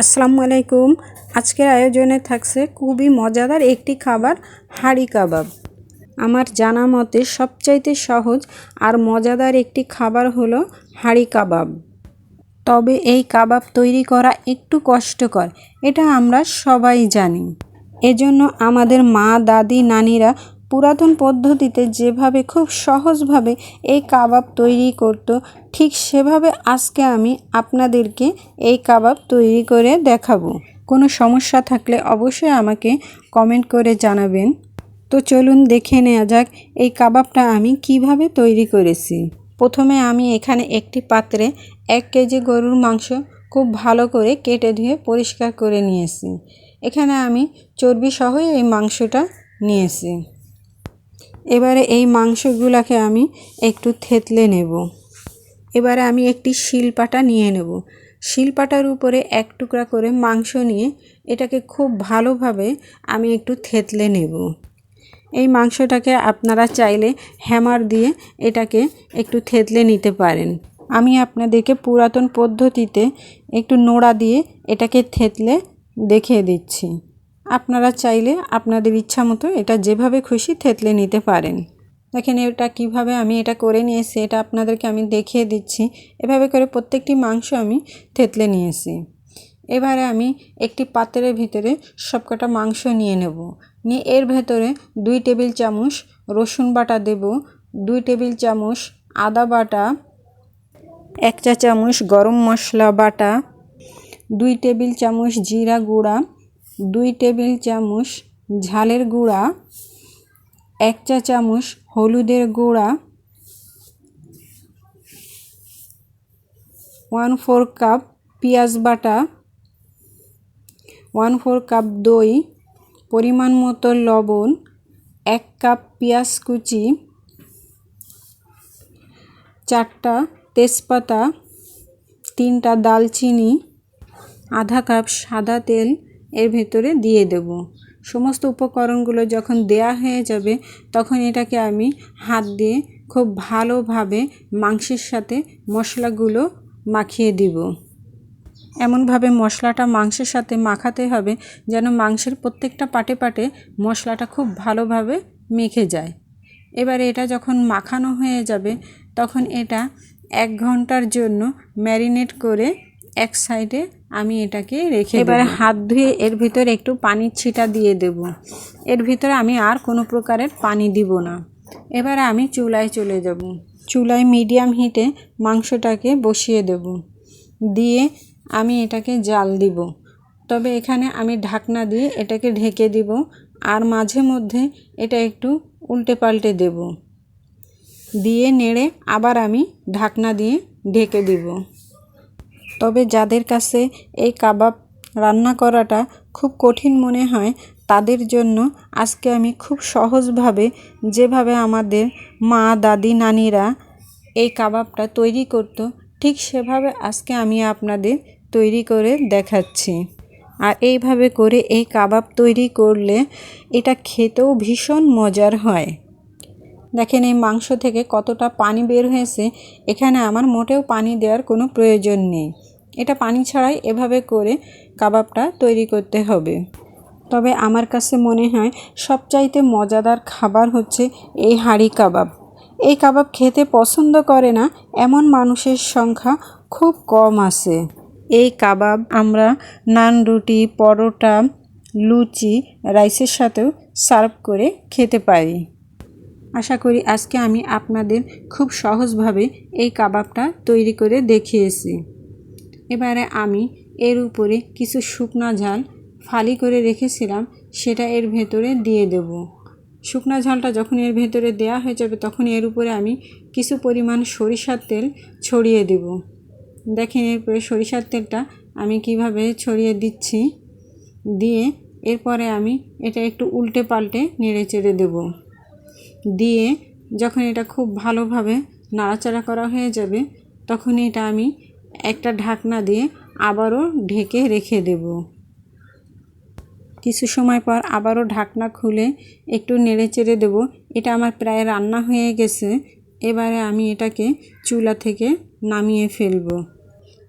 আসসালামু আলাইকুম। আজকের আয়োজনে থাকছে খুবই মজাদার একটি খাবার, হাঁড়ি কাবাব। আমার জানা মতে সবচাইতে সহজ আর মজাদার একটি খাবার হলো হাঁড়ি কাবাব। তবে এই কাবাব তৈরি করা একটু কষ্টকর, এটা আমরা সবাই জানি। এজন্য আমাদের মা, দাদি, নানিরা পুরাতন পদ্ধতিতে যেভাবে খুব সহজভাবে এই কাবাব তৈরি করত, ঠিক সেভাবে আজকে আমি আপনাদেরকে এই কাবাব তৈরি করে দেখাবো। কোনো সমস্যা থাকলে অবশ্যই আমাকে কমেন্ট করে জানাবেন। তো চলুন দেখে নেওয়া যাক এই কাবাবটা আমি কীভাবে তৈরি করেছি। প্রথমে আমি এখানে একটি পাত্রে এক কেজি গরুর মাংস খুব ভালো করে কেটে ধুয়ে পরিষ্কার করে নিয়েছি। এখানে আমি চর্বি সহ এই মাংসটা নিয়েছি। এবারে এই মাংসগুলোকে আমি একটু থেতলে নেব। এবারে আমি একটি শিলপাটা নিয়ে নেব। শিলপাটার উপরে এক টুকরা করে মাংস নিয়ে এটাকে খুব ভালোভাবে আমি একটু থেতলে নেব। এই মাংসটাকে আপনারা চাইলে হ্যামার দিয়ে এটাকে একটু থেতলে নিতে পারেন। আমি আপনাদেরকে পুরাতন পদ্ধতিতে একটু নোড়া দিয়ে এটাকে থেতলে দেখিয়ে দিচ্ছি। আপনারা চাইলে আপনাদের ইচ্ছা মতো এটা যেভাবে খুশি থেতলে নিতে পারেন। দেখেন এটা কীভাবে আমি এটা করে নিয়েছি, এটা আপনাদেরকে আমি দেখিয়ে দিচ্ছি। এভাবে করে প্রত্যেকটি মাংস আমি থেতলে নিয়েছি। এবারে আমি একটি পাত্রের ভিতরে সবকটা মাংস নিয়ে নেব। নিয়ে এর ভেতরে দুই টেবিল চামচ রসুন বাটা দেব, দুই টেবিল চামচ আদা বাটা, এক চা চামচ গরম মশলা বাটা, দুই টেবিল চামচ জিরা গুঁড়া দুই টেবিল চামচ ঝালের গুঁড়া, এক চা চামচ হলুদের গুঁড়া, ওয়ান ফোর কাপ পেঁয়াজ বাটা, ওয়ান ফোর কাপ দই, পরিমাণ মতো লবণ, এক কাপ পেঁয়াজ কুচি, চারটা তেজপাতা, তিনটা দালচিনি, আধা কাপ সাদা তেল এর ভেতরে দিয়ে দেব। সমস্ত উপকরণগুলো যখন দেয়া হয়ে যাবে, তখন এটাকে আমি হাত দিয়ে খুব ভালোভাবে মাংসের সাথে মশলাগুলো মাখিয়ে দিব। এমনভাবে মশলাটা মাংসের সাথে মাখাতে হবে, যেন মাংসের প্রত্যেকটা পাটে পাটে মশলাটা খুব ভালোভাবে মেখে যায়। এবারে এটা যখন মাখানো হয়ে যাবে, তখন এটা এক ঘণ্টার জন্য ম্যারিনেট করে এক সাইডে আমি এটাকে রেখে এবারে হাত ধুয়ে এর ভিতরে একটু পানির ছিটা দিয়ে দেব। এর ভিতরে আমি আর কোনো প্রকারের পানি দিব না। এবারে আমি চুলায় চলে যাব। চুলায় মিডিয়াম হিটে মাংসটাকে বসিয়ে দেব। দিয়ে আমি এটাকে জাল দিব। তবে এখানে আমি ঢাকনা দিয়ে এটাকে ঢেকে দিব। আর মাঝে মধ্যে এটা একটু উল্টে পাল্টে দেব। দিয়ে নেড়ে আবার আমি ঢাকনা দিয়ে ঢেকে দিব। তবে যাদের কাছে এই কাবাব রান্না করাটা খুব কঠিন মনে হয়, তাদের জন্য আজকে আমি খুব সহজভাবে যেভাবে আমাদের মা, দাদি, নানিরা এই কাবাবটা তৈরি করত, ঠিক সেভাবে আজকে আমি আপনাদের তৈরি করে দেখাচ্ছি। আর এইভাবে করে এই কাবাব তৈরি করলে এটা খেতেও ভীষণ মজার হয়। দেখেন এই মাংস থেকে কতটা পানি বের হয়েছে, এখানে আমার মোটেও পানি দেওয়ার কোনো প্রয়োজন নেই। এটা পানি ছাড়াই এভাবে করে কাবাবটা তৈরি করতে হবে। তবে আমার কাছে মনে হয় সবচাইতে মজাদার খাবার হচ্ছে এই হাঁড়ি কাবাব। এই কাবাব খেতে পছন্দ করে না, এমন মানুষের সংখ্যা খুব কম আছে। এই কাবাব আমরা নান রুটি, পরোটা, লুচি, রাইসের সাথেও সার্ভ করে খেতে পারি। আশা করি আজকে আমি আপনাদের খুব সহজভাবে এই কাবাবটা তৈরি করে দেখিয়েছি। এবারে আমি এর উপরে কিছু শুকনা ঝাল ফালি করে রেখেছিলাম, সেটা এর ভেতরে দিয়ে দেব। শুকনা ঝালটা যখন এর ভেতরে দেয়া হয়ে যাবে, তখন এর উপরে আমি কিছু পরিমাণ সরিষার তেল ছড়িয়ে দেব। দেখেন এরপরে সরিষার তেলটা আমি কীভাবে ছড়িয়ে দিচ্ছি। দিয়ে এরপরে আমি এটা একটু উল্টে পাল্টে নেড়ে চেড়ে দেবো। দিয়ে যখন এটা খুব ভালোভাবে নাড়াচাড়া করা হয়ে যাবে, তখন এটা আমি একটা ঢাকনা দিয়ে আবারও ঢেকে রেখে দেব। কিছু সময় পর আবারও ঢাকনা খুলে একটু নেড়ে চেড়ে দেবো। এটা আমার প্রায় রান্না হয়ে গেছে। এবারে আমি এটাকে চুলা থেকে নামিয়ে ফেলব।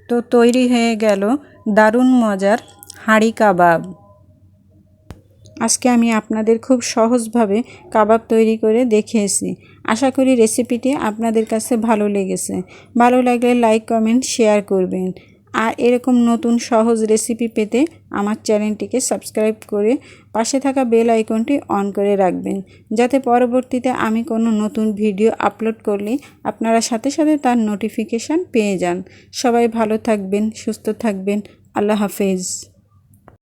তো তৈরি হয়ে গেল দারুণ মজার হাঁড়ি কাবাব। আজকে আমি আপনাদের খুব সহজভাবে কাবাব তৈরি করে দেখিয়েছি। আশা করি রেসিপিটি আপনাদের কাছে ভালো লেগেছে। ভালো লাগলে লাইক কমেন্ট শেয়ার করবেন। আর এরকম নতুন সহজ রেসিপি পেতে আমার চ্যানেলটিকে সাবস্ক্রাইব করে পাশে থাকা বেল আইকনটি অন করে রাখবেন। যাতে পরবর্তীতে আমি কোনো নতুন ভিডিও আপলোড করলে আপনারা সাথে সাথে তার নোটিফিকেশান পেয়ে যান। সবাই ভালো থাকবেন, সুস্থ থাকবেন। আল্লাহ হাফেজ।